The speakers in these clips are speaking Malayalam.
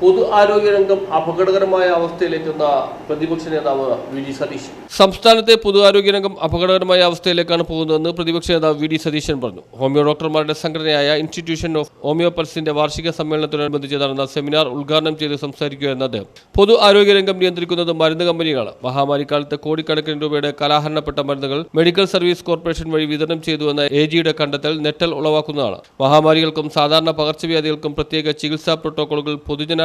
പൊതു ആരോഗ്യരംഗം അപകടകരമായ അവസ്ഥയിലേക്കെന്ന പ്രതിപക്ഷ നേതാവ് വി ഡി സതീശൻ. സംസ്ഥാനത്തെ പൊതു ആരോഗ്യരംഗം അപകടകരമായ അവസ്ഥയിലേക്കാണ് പോകുന്നതെന്ന് പ്രതിപക്ഷ നേതാവ് വി ഡി സതീശൻ പറഞ്ഞു. ഹോമിയോ ഡോക്ടർമാരുടെ സംഘടനയായ ഇൻസ്റ്റിറ്റ്യൂഷൻ ഓഫ് ഹോമിയോപത്സിന്റെ വാർഷിക സമ്മേളനത്തോടനുബന്ധിച്ച് നടന്ന സെമിനാർ ഉദ്ഘാടനം ചെയ്ത് സംസാരിക്കുകയായിരുന്നു അദ്ദേഹം. പൊതു ആരോഗ്യരംഗം നിയന്ത്രിക്കുന്നത് മരുന്ന് കമ്പനികളാണ്. മഹാമാരിക്കാലത്ത് കോടിക്കണക്കിന് രൂപയുടെ കലാഹരണപ്പെട്ട മരുന്നുകൾ മെഡിക്കൽ സർവീസ് കോർപ്പറേഷൻ വഴി വിതരണം ചെയ്തുവെന്ന എ ജിയുടെ കണ്ടെത്തൽ നെറ്റൽ ഉളവാക്കുന്നതാണ്. മഹാമാരികൾക്കും സാധാരണ പകർച്ചവ്യാധികൾക്കും പ്രത്യേക ചികിത്സാ പ്രോട്ടോക്കോളുകൾ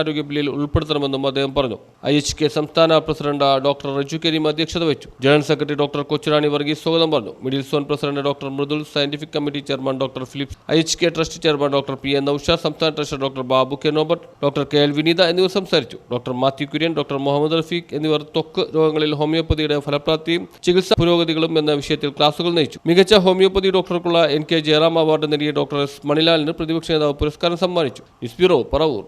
പൊതുജനാരോഗ്യ ബില്ലിൽ ഉൾപ്പെടുത്തണമെന്നും അദ്ദേഹം പറഞ്ഞു. ഐ എച്ച് കെ സംസ്ഥാന പ്രസിഡന്റ് ഡോക്ടർ റജു കരീം അധ്യക്ഷത വഹിച്ചു. General secretary doctor Kochurani Varghese സ്വാഗതം പറഞ്ഞു. Middle zone president doctor Mridul scientific committee chairman doctor Philips I H K trust chairman doctor P A Nousha സംസ്ഥാന treasurer doctor Babu K Norbert doctor K L Vineetha എന്നിവർ സംസാരിച്ചു. ഡോക്ടർ മാത്യു കുര്യൻ ഡോക്ടർ മുഹമ്മദ് റഫീഖ് എന്നിവർ ത്വക്ക് രോഗങ്ങളിൽ ഹോമിയോപ്പതിയുടെ ഫലപ്രാപ്തിയും ചികിത്സാ പുരോഗതികളും എന്ന വിഷയത്തിൽ ക്ലാസുകൾ നയിച്ചു. മികച്ച ഹോമിയോപ്പതി ഡോക്ടർക്കുള്ള എൻ കെ ജയറാം അവാർഡ് നേടിയ ഡോക്ടർ എസ് മണിലാലിന് പ്രതിപക്ഷ നേതാവ് പുരസ്കാരം സമ്മാനിച്ചു. News bureau Paravur.